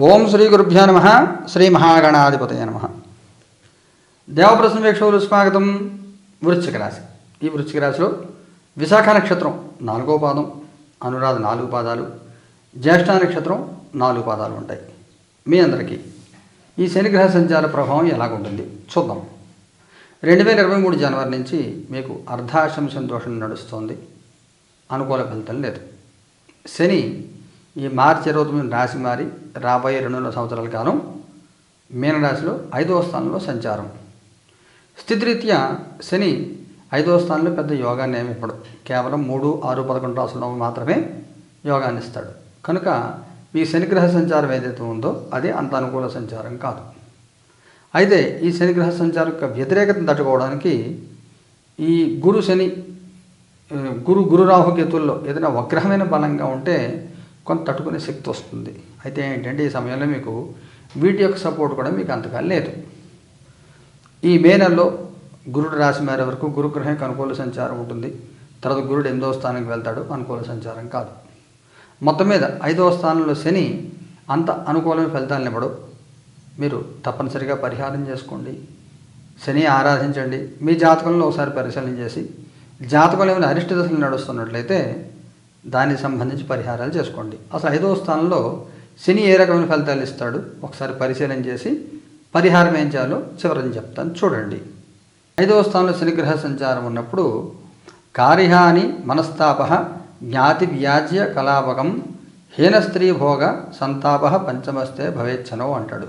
ఓం శ్రీ గురుభ్యో నమ శ్రీ మహాగణాధిపతయ నమ. దేవప్రసంవేక్షకులు స్వాగతం. వృశ్చిక రాశి. ఈ వృశ్చిక రాశిలో విశాఖ నక్షత్రం నాలుగో పాదం అనురాధ నాలుగు పాదాలు జ్యేష్ఠ నక్షత్రం నాలుగు పాదాలు ఉంటాయి. మీ అందరికీ ఈ శనిగ్రహ సంచార ప్రభావం ఎలాగుంటుంది? చూద్దాం. రెండు వేల ఇరవై మూడు జనవరి నుంచి మీకు అర్ధాశం సంతోషం నడుస్తోంది. అనుకూల ఫలితం లేదు. శని ఈ మార్చి ఇరవై తొమ్మిది రాశి మారి రాబోయే రెండున్నర సంవత్సరాల కాలం మీనరాశిలో ఐదవ స్థానంలో సంచారం. స్థితిరీత్యా శని ఐదవ స్థానంలో పెద్ద యోగాన్ని ఏమి ఇవ్వడు కేవలం మూడు ఆరు పదకొండు రాసుల్లో మాత్రమే యోగాన్ని ఇస్తాడు. కనుక ఈ శనిగ్రహ సంచారం ఏదైతే ఉందో అది అంత అనుకూల సంచారం కాదు. అయితే ఈ శనిగ్రహ సంచారం యొక్క వ్యతిరేకతను తట్టుకోవడానికి ఈ గురు శని గురు గురు రాహుకేతుల్లో ఏదైనా వగ్రహమైన బలంగా ఉంటే కొంత తట్టుకునే శక్తి వస్తుంది. అయితే ఏంటంటే ఈ సమయంలో మీకు వీటి యొక్క సపోర్ట్ కూడా మీకు అంతగా లేదు. ఈ మే నెలలో గురుడు రాశి మేర వరకు గురుగ్రహం యొక్క అనుకూల సంచారం ఉంటుంది. తర్వాత గురుడు ఎనిమిదవ స్థానానికి వెళ్తాడు. అనుకూల సంచారం కాదు. మొత్తం మీద ఐదవ స్థానంలో శని అంత అనుకూలమైన ఫలితాలు ఇవ్వడు. మీరు తప్పనిసరిగా పరిహారం చేసుకోండి. శని ఆరాధించండి. మీ జాతకంలో ఒకసారి పరిశీలన చేసి జాతకంలో ఏమైనా అరిష్ట దశలు నడుస్తున్నట్లయితే దానికి సంబంధించి పరిహారాలు చేసుకోండి. అసలు ఐదవ స్థానంలో శని ఏ రకమైన ఫలితాలు ఇస్తాడు? ఒకసారి పరిశీలన చేసి పరిహారం ఏం చేయాలో చివరిని చెప్తాను. చూడండి. ఐదవ స్థానంలో శనిగ్రహ సంచారం ఉన్నప్పుడు కార్యహాని మనస్తాప జ్ఞాతి వ్యాజ్య కలాపకం హీన స్త్రీ భోగ సంతాప పంచమస్తే భవేచ్ఛనో అంటాడు.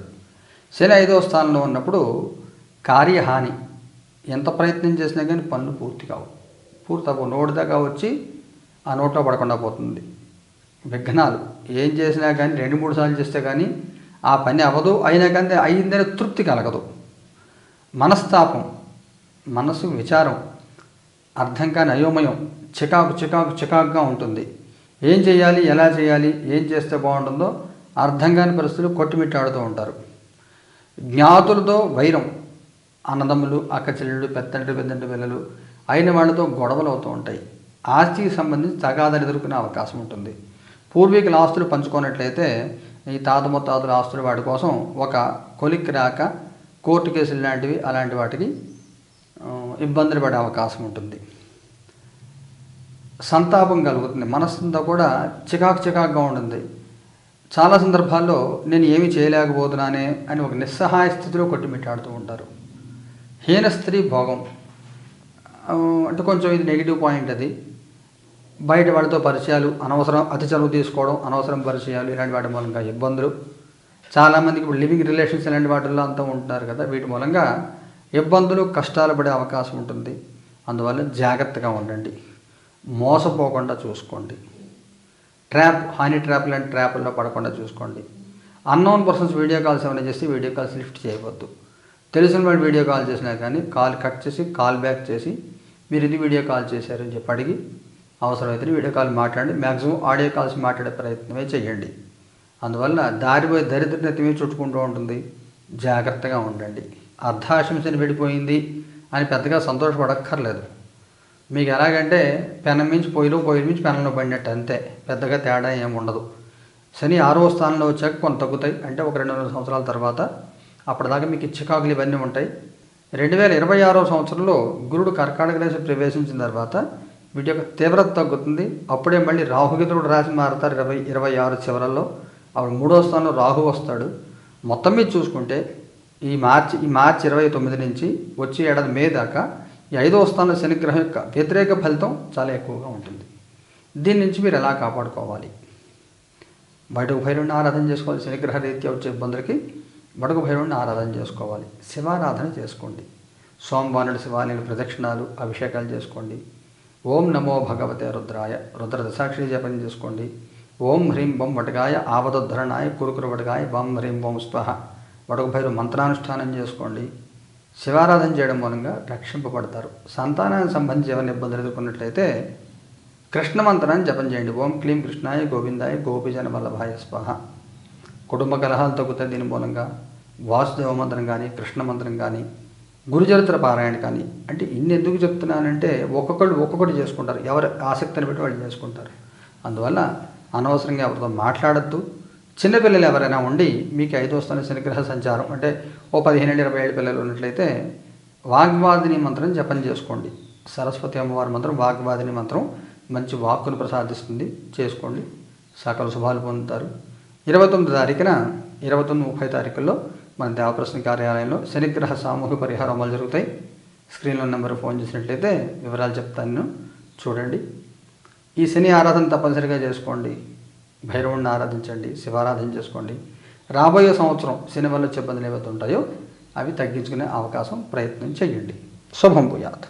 శని ఐదవ స్థానంలో ఉన్నప్పుడు కార్యహాని ఎంత ప్రయత్నం చేసినా కానీ పనులు పూర్తి కావు. పూర్తి అవ్వవు. నోటి దాకా వచ్చి ఆ నోట్లో పడకుండా పోతుంది. విఘ్నాలు. ఏం చేసినా కానీ రెండు మూడు సార్లు చేస్తే కానీ ఆ పని అవ్వదు. అయినా కానీ అయిందనే తృప్తి కలగదు. మనస్తాపం మనసు విచారం అర్థం కాని అయోమయం చికాకు చికాకు చికాకుగా ఉంటుంది. ఏం చేయాలి ఎలా చేయాలి ఏం చేస్తే బాగుంటుందో అర్థం కాని పరిస్థితులు కొట్టుమిట్టాడుతూ ఉంటారు. జ్ఞాతులతో వైరం అన్నదమ్ములు అక్క చెల్లెళ్ళు పెద్దంటి పెద్దంటి పిల్లలు అయిన వాళ్ళతో గొడవలు అవుతూ ఉంటాయి. ఆస్తికి సంబంధించి తగాదాలు ఎదుర్కొనే అవకాశం ఉంటుంది. పూర్వీకుల ఆస్తులు పంచుకున్నట్లయితే ఈ తాత ముత్తాతల ఆస్తులు వాటి కోసం ఒక కొలిక్కి రాక కోర్టు కేసులు లాంటివి అలాంటి వాటికి ఇబ్బందులు పడే అవకాశం ఉంటుంది. సంతాపం కలుగుతుంది. మనస్సుంతా కూడా చికాకు చికాకుగా ఉంటుంది. చాలా సందర్భాల్లో నేను ఏమి చేయలేకపోతున్నానే అని ఒక నిస్సహాయ స్థితిలో కొట్టిమిట్టాడుతూ ఉంటారు. హీన స్త్రీ భోగం. అంటే కొంచెం ఇది నెగిటివ్ పాయింట్ అది. బయట వాళ్ళతో పరిచయాలు అనవసరం అతి చనువు తీసుకోవడం అనవసరం పరిచయాలు ఇలాంటి వాటి మూలంగా ఇబ్బందులు. చాలామందికి ఇప్పుడు లివింగ్ రిలేషన్స్ ఇలాంటి వాటిల్లో అంతా ఉంటున్నారు కదా వీటి మూలంగా ఇబ్బందులు కష్టాలు పడే అవకాశం ఉంటుంది. అందువల్ల జాగ్రత్తగా ఉండండి. మోసపోకుండా చూసుకోండి. ట్రాప్ హానీ ట్రాప్ లాంటి ట్రాప్ల్లో పడకుండా చూసుకోండి. అన్నోన్ పర్సన్స్ వీడియో కాల్స్ ఏమైనా చేస్తే వీడియో కాల్స్ లిఫ్ట్ చేయవద్దు. తెలిసిన వాళ్ళు వీడియో కాల్ చేసినా కానీ కాల్ కట్ చేసి కాల్ బ్యాక్ చేసి మీరు ఇది వీడియో కాల్ చేశారని చెప్పి అడిగి అవసరమైతే వీడియో కాల్ మాట్లాడండి. మ్యాక్సిమం ఆడియో కాల్స్ మాట్లాడే ప్రయత్నమే చేయండి. అందువల్ల దారిపోయి దరిద్రతమే చుట్టుకుంటూ ఉంటుంది. జాగ్రత్తగా ఉండండి. అర్ధాశంసని విడిపోయింది అని పెద్దగా సంతోషపడక్కర్లేదు. మీకు ఎలాగంటే పెనం మించి పొయ్యిలో పొయ్యి మించి పెనంలో పడినట్టు అంతే. పెద్దగా తేడా ఏమి ఉండదు. శని ఆరో స్థానంలో వచ్చాక కొంత తగ్గుతాయి. అంటే ఒక రెండు వందల సంవత్సరాల తర్వాత అప్పటిదాకా మీకు చికాకులు ఇవన్నీ ఉంటాయి. రెండు వేల ఇరవై ఆరో సంవత్సరంలో గురుడు కర్కాటక దేశం ప్రవేశించిన తర్వాత వీటి యొక్క తీవ్రత తగ్గుతుంది. అప్పుడే మళ్ళీ రాహుగేతుడు రాశి మారుతారు ఇరవై ఇరవై ఆరు చివరల్లో. అప్పుడు మూడో స్థానంలో రాహు వస్తాడు. మొత్తం మీద చూసుకుంటే ఈ మార్చి ఈ మార్చి ఇరవై తొమ్మిది నుంచి వచ్చే ఏడాది మే దాకా ఈ ఐదవ స్థానంలో శనిగ్రహం యొక్క వ్యతిరేక ఫలితం చాలా ఎక్కువగా ఉంటుంది. దీని నుంచి మీరు ఎలా కాపాడుకోవాలి? బయటకు భైరవుని ఆరాధన చేసుకోవాలి. శనిగ్రహ రీత్యా వచ్చే ఇబ్బందులకి బడుగు భైరవుని ఆరాధన చేసుకోవాలి. శివారాధన చేసుకోండి. సోమవారుడు శివాలయం ప్రదక్షిణాలు అభిషేకాలు చేసుకోండి. ఓం నమో భగవతే రుద్రాయ. రుద్ర దశాక్షరి జపం చేసుకోండి. ఓం హ్రీం బొం వటగాయ ఆవదోద్ధరణాయ కురుకురు వటగాయ బం హ్రీం బొం స్వహ. వడకు మంత్రానుష్ఠానం చేసుకోండి. శివారాధన చేయడం మూలంగా రక్షింపబడతారు. సంతానానికి సంబంధించి ఏమైనా ఇబ్బందులు ఎదుర్కొన్నట్లయితే కృష్ణ మంత్రాన్ని జపం చేయండి. ఓం క్లీం కృష్ణాయ గోవిందాయ గోపిజన వల్లభాయ స్వహ. కుటుంబ కలహాలు తగ్గుతాయి దీని మూలంగా. వాసుదేవ మంత్రం కానీ కృష్ణ మంత్రం కానీ గురుచరిత్ర పారాయణ కానీ అంటే ఇన్ని ఎందుకు చెప్తున్నానంటే ఒక్కొక్కళ్ళు ఒక్కొక్కటి చేసుకుంటారు. ఎవరి ఆసక్తిని బట్టి వాళ్ళు చేసుకుంటారు. అందువల్ల అనవసరంగా ఎవరితో మాట్లాడద్దు. చిన్నపిల్లలు ఎవరైనా ఉండి మీకు ఐదు వస్తున్న శనిగ్రహ సంచారం అంటే ఓ పదిహేను ఇరవై ఏడు పిల్లలు ఉన్నట్లయితే వాగ్వాదిని మంత్రం జపం చేసుకోండి. సరస్వతి అమ్మవారి మంత్రం వాగ్వాదిని మంత్రం మంచి వాక్కును ప్రసాదిస్తుంది. చేసుకోండి. సకల శుభాలు పొందుతారు. ఇరవై తొమ్మిది తారీఖున ఇరవై తొమ్మిది ముప్పై తారీఖుల్లో మన దేవప్రశ్న కార్యాలయంలో శనిగ్రహ సామూహిక పరిహారం అమలు జరుగుతాయి. స్క్రీన్లో నెంబర్ ఫోన్ చేసినట్లయితే వివరాలు చెప్తాను. చూడండి. ఈ శని ఆరాధన తప్పనిసరిగా చేసుకోండి. భైరవుడిని ఆరాధించండి శివారాధన చేసుకోండి. రాబోయే సంవత్సరం శని వల్ల ఇబ్బందులు ఏవైతే ఉంటాయో అవి తగ్గించుకునే అవకాశం ప్రయత్నం చేయండి. శుభం భూయాత్.